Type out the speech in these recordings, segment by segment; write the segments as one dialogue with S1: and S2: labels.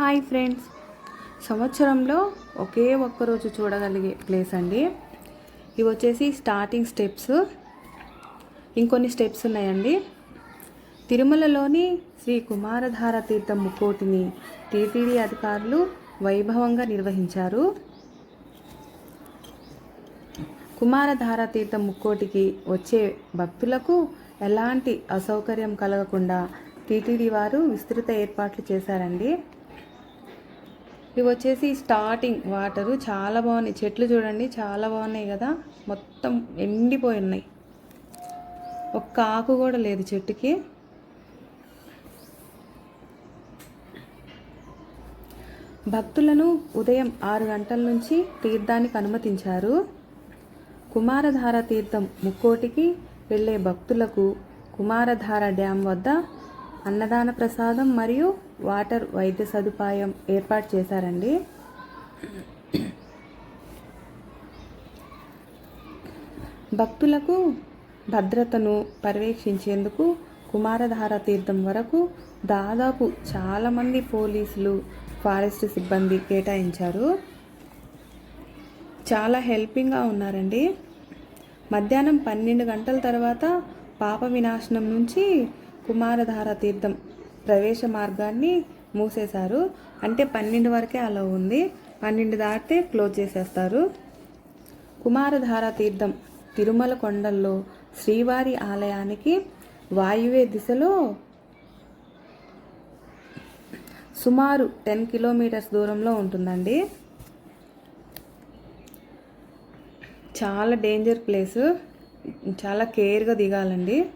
S1: Hi friends. సంవత్సరంలో ఒకే ఒక్కరోజు చూడగలిగే ప్లేస్ అండి. ఇవి వచ్చేసి స్టార్టింగ్ స్టెప్స్. ఇంకొన్ని స్టెప్స్ ఉన్నాయండి. తిరుమలలోని శ్రీ కుమారధార తీర్థం ముక్కోటిని టీటీడీ అధికారులు వైభవంగా నిర్వహించారు. కుమారధార తీర్థం ముక్కోటికి వచ్చే భక్తులకు ఎలాంటి అసౌకర్యం కలగకుండా టీటీడీ వారు విస్తృత ఏర్పాట్లు చేశారండి. ఇవి వచ్చేసి స్టార్టింగ్ వాటరు చాలా బాగున్నాయి. చెట్లు చూడండి చాలా బాగున్నాయి కదా. మొత్తం ఎండిపోయి ఉన్నాయి ఒక్క ఆకు కూడా లేదు చెట్టుకి. భక్తులను ఉదయం ఆరు గంటల నుంచి తీర్థానికి అనుమతించారు. కుమారధార తీర్థం ముక్కోటికి వెళ్ళే భక్తులకు కుమారధార డ్యాం వద్ద అన్నదాన ప్రసాదం మరియు వాటర్ వైద్య సదుపాయం ఏర్పాటు చేశారండి. భక్తులకు భద్రతను పర్యవేక్షించేందుకు కుమారధార తీర్థం వరకు దాదాపు చాలామంది పోలీసులు ఫారెస్ట్ సిబ్బంది కేటాయించారు. చాలా హెల్పింగ్గా ఉన్నారండి. మధ్యాహ్నం పన్నెండు గంటల తర్వాత పాప వినాశనం నుంచి కుమారధార తీర్థం ప్రవేశ మార్గాన్ని మూసేశారు. అంటే పన్నెండు వరకే అలా ఉంది. పన్నెండు దాటితే క్లోజ్ చేసేస్తారు. కుమారధార తీర్థం తిరుమల కొండల్లో శ్రీవారి ఆలయానికి వాయువ్య దిశలో సుమారు టెన్ కిలోమీటర్స్ దూరంలో ఉంటుందండి. చాలా డేంజర్ ప్లేస్. చాలా కేర్గా దిగాలండి.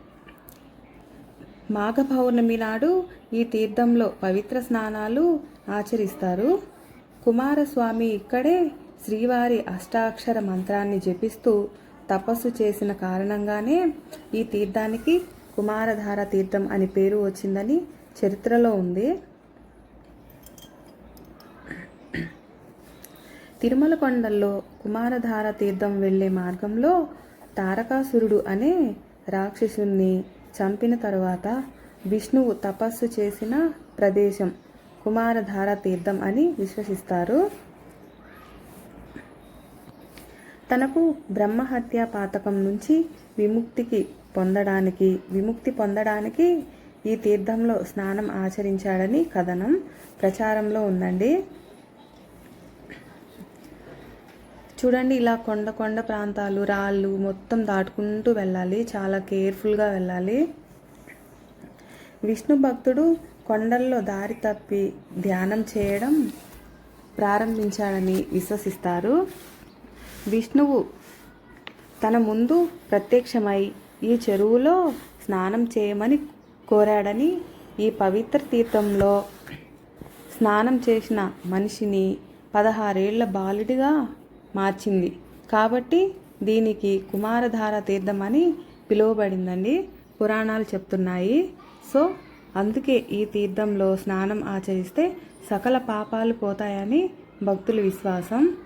S1: మాఘ పౌర్ణమి నాడు ఈ తీర్థంలో పవిత్ర స్నానాలు ఆచరిస్తారు. కుమారస్వామి ఇక్కడే శ్రీవారి అష్టాక్షర మంత్రాన్ని జపిస్తూ తపస్సు చేసిన కారణంగానే ఈ తీర్థానికి కుమారధార తీర్థం అని పేరు వచ్చిందని చరిత్రలో ఉంది. తిరుమల కొండల్లో కుమారధార తీర్థం వెళ్ళే మార్గంలో తారకాసురుడు అనే రాక్షసుణ్ణి చంపిన తరువాత విష్ణువు తపస్సు చేసిన ప్రదేశం కుమారధార తీర్థం అని విశ్వసిస్తారు. తనకు బ్రహ్మహత్య పాతకం నుంచి విముక్తికి పొందడానికి విముక్తి పొందడానికి ఈ తీర్థంలో స్నానం ఆచరించాడని కథనం ప్రచారంలో ఉందండి. చూడండి ఇలా కొండ కొండ ప్రాంతాలు రాళ్ళు మొత్తం దాటుకుంటూ వెళ్ళాలి. చాలా కేర్ఫుల్గా వెళ్ళాలి. విష్ణు భక్తుడు కొండల్లో దారి తప్పి ధ్యానం చేయడం ప్రారంభించాడని విశ్వసిస్తారు. విష్ణువు తన ముందు ప్రత్యక్షమై ఈ చెరువులో స్నానం చేయమని కోరాడని ఈ పవిత్ర తీర్థంలో స్నానం చేసిన మనిషిని పదహారేళ్ళ బాలుడిగా మార్చింది. కాబట్టి దీనికి కుమారధార తీర్థం అని పిలువబడిందండి. పురాణాలు చెప్తున్నాయి. సో అందుకే ఈ తీర్థంలో స్నానం ఆచరిస్తే సకల పాపాలు పోతాయని భక్తుల విశ్వాసం.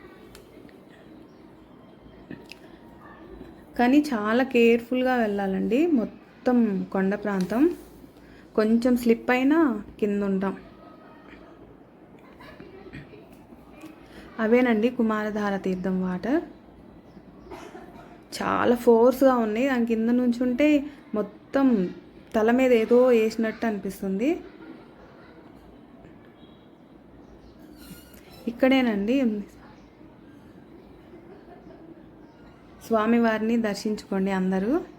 S1: కానీ చాలా కేర్ఫుల్గా వెళ్ళాలండి. మొత్తం కొండ ప్రాంతం. కొంచెం స్లిప్ అయినా కింద ఉంటాం అవేనండి కుమారధార తీర్థం వాటర్. చాలా ఫోర్స్గా ఉన్నాయి. దాని కింద నుంచి ఉంటే మొత్తం తల మీద ఏదో వేసినట్టు అనిపిస్తుంది. ఇక్కడేనండి స్వామివారిని దర్శించుకోండి అందరూ.